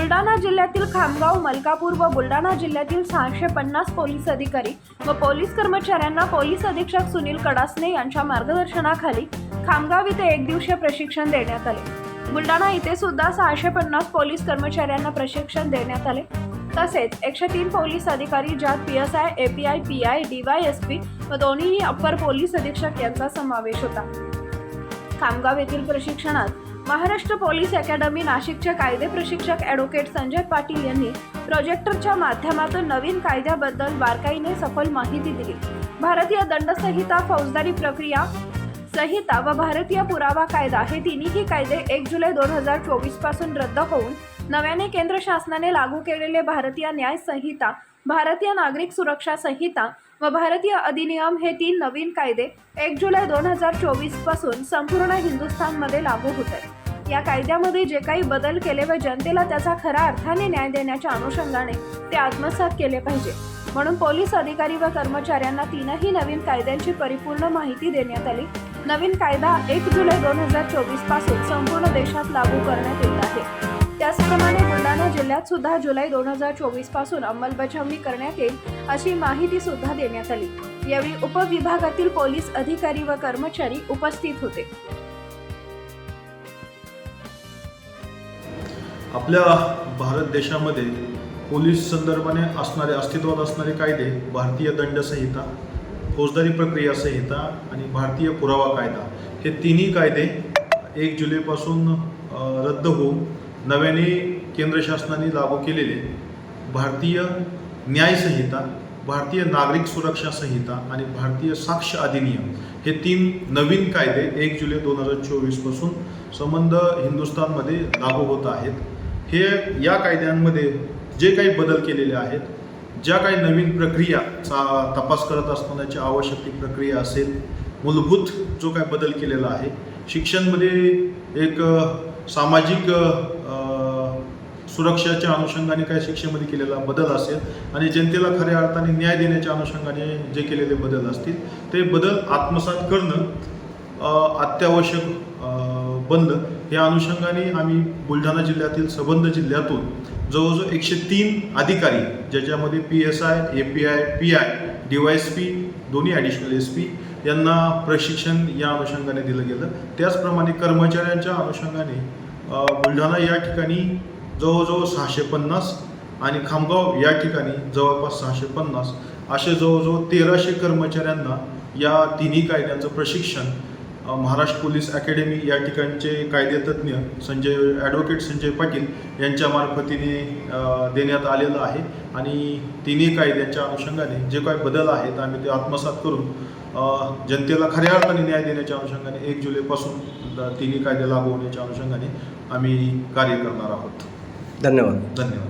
बुलढाणा जिल्ह्यातील खामगाव मलकापूर व बुलढाणा जिल्ह्यातील सहाशे पन्नास पोलीस अधिकारी व पोलीस कर्मचाऱ्यांना पोलीस अधीक्षक सुनील कडासने यांच्या मार्गदर्शनाखाली खामगाव इथे एक दिवसीय प्रशिक्षण देण्यात आले. बुलढाणा इथे सुद्धा सहाशे पन्नास पोलीस कर्मचाऱ्यांना प्रशिक्षण देण्यात आले. तसेच एकशे तीन पोलीस अधिकारी ज्यात P S I A P I P I D Y S P व दोन्ही अप्पर पोलीस अधीक्षक यांचा समावेश होता. खामगाव येथील प्रशिक्षणात महाराष्ट्र पोलीस अकॅडमी नाशिकचे कायदे प्रशिक्षक ॲडव्होकेट संजय पाटील यांनी प्रोजेक्टरच्या माध्यमातून नवीन कायद्याबद्दल बारकाईने सखोल माहिती दिली. भारतीय दंडसंहिता फौजदारी प्रक्रिया संहिता व भारतीय पुरावा कायदा हे तिन्ही कायदे एक जुलै दोन हजार चोवीसपासून रद्द होऊन नव्याने केंद्र शासनाने लागू केलेले भारतीय न्याय संहिता भारतीय नागरिक सुरक्षा संहिता व भारतीय अधिनियम हे तीन नवीन कायदे एक जुलै दोन हजार चोवीसपासून संपूर्ण हिंदुस्थानमध्ये लागू होत. आहेत या कायद्यामध्ये जे काही बदल केले व जनतेला त्याचा खरा अर्थाने न्याय देण्याच्या अनुषंगाने ते आत्मसात केले पाहिजे. म्हणून पोलीस अधिकारी व कर्मचाऱ्यांना तीनही नवीन कायद्यांची परिपूर्ण माहिती देण्यात आली. नवीन कायदा एक जुलै दोन हजार चोवीसपासून संपूर्ण देशात लागू करण्यात येत आहे. त्याचप्रमाणे बुलढाणा जिल्ह्यात सुद्धा जुलै दोन हजार चोवीसपासून अंमलबजावणी करण्यात येईल अशी माहिती सुद्धा देण्यात आली. यावेळी उपविभागातील पोलीस अधिकारी व कर्मचारी उपस्थित होते. आपल्या भारत देशामध्ये पोलीस संदर्भाने असणारे अस्तित्वात असणारे कायदे भारतीय दंडसंहिता फौजदारी प्रक्रिया संहिता आणि भारतीय पुरावा कायदा हे तिन्ही कायदे एक जुलैपासून रद्द होऊन नव्याने केंद्र शासनाने लागू केलेले भारतीय न्याय संहिता भारतीय नागरिक सुरक्षा संहिता आणि भारतीय साक्ष अधिनियम हे तीन नवीन कायदे एक जुलै दोन हजार चोवीसपासून संबंध हिंदुस्थानमध्ये लागू होत आहेत. हे या कायद्यांमध्ये जे काही बदल केलेले आहेत ज्या काही नवीन प्रक्रियाचा तपास करत असतानाची आवश्यक ती प्रक्रिया असेल मूलभूत जो काय बदल केलेला आहे शिक्षणमध्ये एक सामाजिक सुरक्षेच्या सुरक्षाच्या अनुषंगाने काय शिक्षेमध्ये केलेला बदल असेल आणि जनतेला खऱ्या अर्थाने न्याय देण्याच्या अनुषंगाने जे केलेले बदल असतील ते बदल आत्मसात करणं अत्यावश्यक बंद. बनलं या अनुषंगाने आम्ही बुलढाणा जिल्ह्यातील सबंध जिल्ह्यातून जवळजवळ एकशे तीन अधिकारी ज्याच्यामध्ये P S I A P I P I D Y S P दोन्ही ॲडिशनल एस पी यांना प्रशिक्षण या अनुषंगाने दिलं गेलं. त्याचप्रमाणे कर्मचाऱ्यांच्या अनुषंगाने बुलढाणा या ठिकाणी जवळजवळ सहाशे पन्नास आणि खामगाव या ठिकाणी जवळपास सहाशे पन्नास असे जवळजवळ तेराशे कर्मचाऱ्यांना या तिन्ही कायद्यांचं प्रशिक्षण महाराष्ट्र पोलीस अकॅडमी या ठिकाणचे कायदेतज्ञ संजय ॲडव्होकेट संजय पाटील यांच्या मार्फतीने देण्यात आलेलं आहे. आणि तिन्ही कायद्यांच्या अनुषंगाने जे काही बदल आहेत आम्ही ते आत्मसात करून जनतेला खऱ्या अर्थाने न्याय देण्याच्या अनुषंगाने एक जुलैपासून तिन्ही कायदे लागू होण्याच्या अनुषंगाने आम्ही कार्य करणार आहोत. धन्यवाद. धन्यवाद.